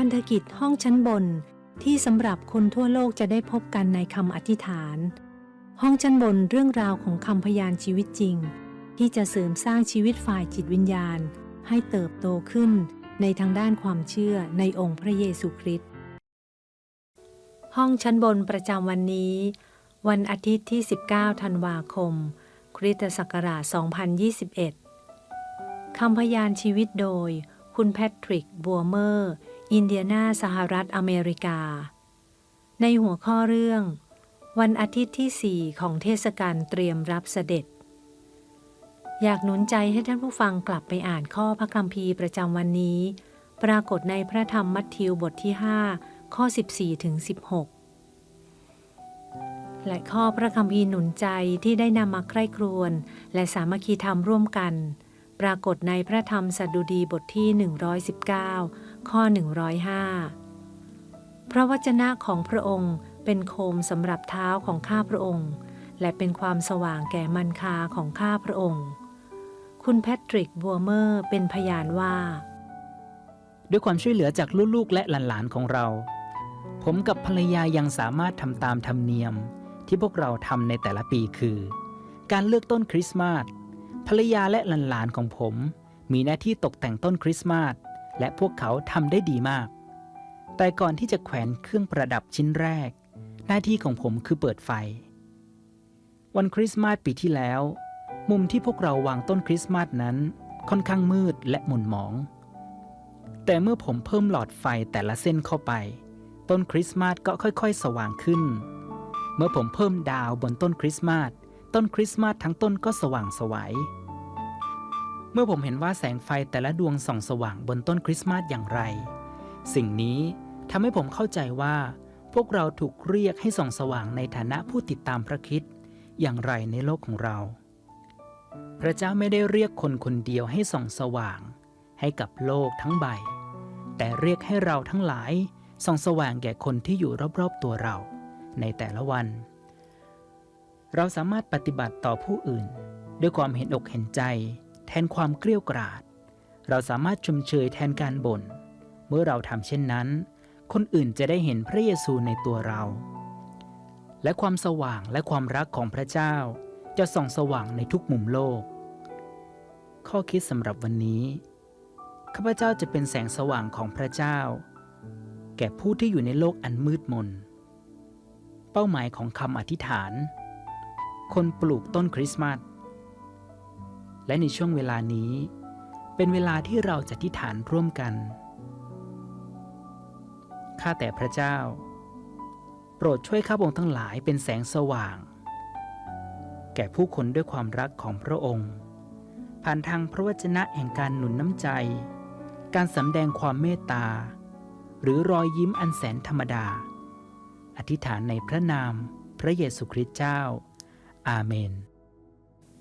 พันธกิจห้องชั้นบนที่สำหรับคนทั่วโลกจะได้พบกันในคำอธิษฐาน ห้องชั้นบนเรื่องราวของคำพยานชีวิตจริง ที่จะเสริมสร้างชีวิตฝ่ายจิตวิญญาณ ให้เติบโตขึ้นในทางด้านความเชื่อในองค์พระเยซูคริสต์ห้องชั้นบนประจำวันนี้ วันอาทิตย์ที่ 19 ธันวาคม คริสตศักราช 2021 คำพยานชีวิตโดย คุณแพทริก บัวเมอร์ อินเดียนาสหรัฐอเมริกา ในหัวข้อเรื่อง วันอาทิตย์ที่ 4 ของเทศกาลเตรียมรับเสด็จ อยากหนุนใจให้ท่านผู้ฟังกลับไปอ่านข้อพระคัมภีร์ประจำวันนี้ ปรากฏในพระธรรมมัทธิวบทที่ 5 ข้อ 14ถึง16 และข้อพระคัมภีร์หนุนใจที่ได้นำมาใคร่ครวญและสามัคคีธรรมร่วมกัน ปรากฏในพระธรรมสดุดีบทที่ 119 ข้อ 105 พระวจนะของพระองค์เป็นโคมสำหรับเท้าของข้าพระองค์ และเป็นความสว่างแก่มันคาของข้าพระองค์ คุณแพทริกบัวเมอร์เป็นพยานว่า ด้วยความช่วยเหลือจากลูกๆและหลานๆของเรา ผมกับภรรยายังสามารถทำตามธรรมเนียมที่พวกเราทำในแต่ละปีคือ การเลือกต้นคริสต์มาสภรรยาและหลานๆของผมมีหน้าที่ตกแต่งต้นคริสต์มาส และพวกเขาทำได้ดีมาก แต่ก่อนที่จะแขวนเครื่องประดับชิ้นแรก หน้าที่ของผมคือเปิดไฟ วันคริสต์มาสปีที่แล้ว มุมที่พวกเราวางต้นคริสต์มาสนั้น ค่อนข้างมืดและหม่นหมอง แต่เมื่อผมเพิ่มหลอดไฟแต่ละเส้นเข้าไป ต้นคริสต์มาสก็ค่อยๆ สว่างขึ้น เมื่อผมเพิ่มดาวบนต้นคริสต์มาสต้นคริสต์มาสทั้งต้นก็สว่างสวัย มื่อผมเห็นว่าแสงไฟแต่ละดวงส่องสว่างบนต้นคริสต์มาสอย่างไร สิ่งนี้ทำให้ผมเข้าใจว่า พวกเราถูกเรียกให้ส่องสว่างในฐานะผู้ติดตามพระคิดอย่างไรในโลกของเรา พระเจ้าไม่ได้เรียกคนคนเดียวให้ส่องสว่าง ให้กับโลกทั้งใบ แต่เรียกให้เราทั้งหลายส่องสว่างแก่คนที่อยู่รอบๆตัวเรา ในแต่ละวัน เราสามารถปฏิบัติต่อผู้อื่น ด้วยความเห็นอกเห็นใจ แทนความเกลี้ยกราด เราสามารถชมเชยแทนการบ่น เมื่อเราทำเช่นนั้น คนอื่นจะได้เห็นพระเยซูในตัวเรา และความสว่างและความรักของพระเจ้าจะส่องสว่างในทุกมุมโลก ข้อคิดสำหรับวันนี้ ข้าพเจ้าจะเป็นแสงสว่างของพระเจ้า แก่ผู้ที่อยู่ในโลกอันมืดมน เป้าหมายของคำอธิษฐาน คนปลูกต้นคริสต์มาส และในช่วงเวลานี้ เป็นเวลาที่เราจะอธิฐานร่วมกัน ข้าแต่พระเจ้า โปรดช่วยข้าพงทั้งหลายเป็นแสงสว่าง แก่ผู้คนด้วยความรักของพระองค์ ผ่านทางพระวจนะแห่งการหนุนน้ำใจ การสำแดงความเมตตา หรือรอยยิ้มอันแสนธรรมดา อธิษฐานในพระนามพระเยซูคริสต์เจ้า อาเมน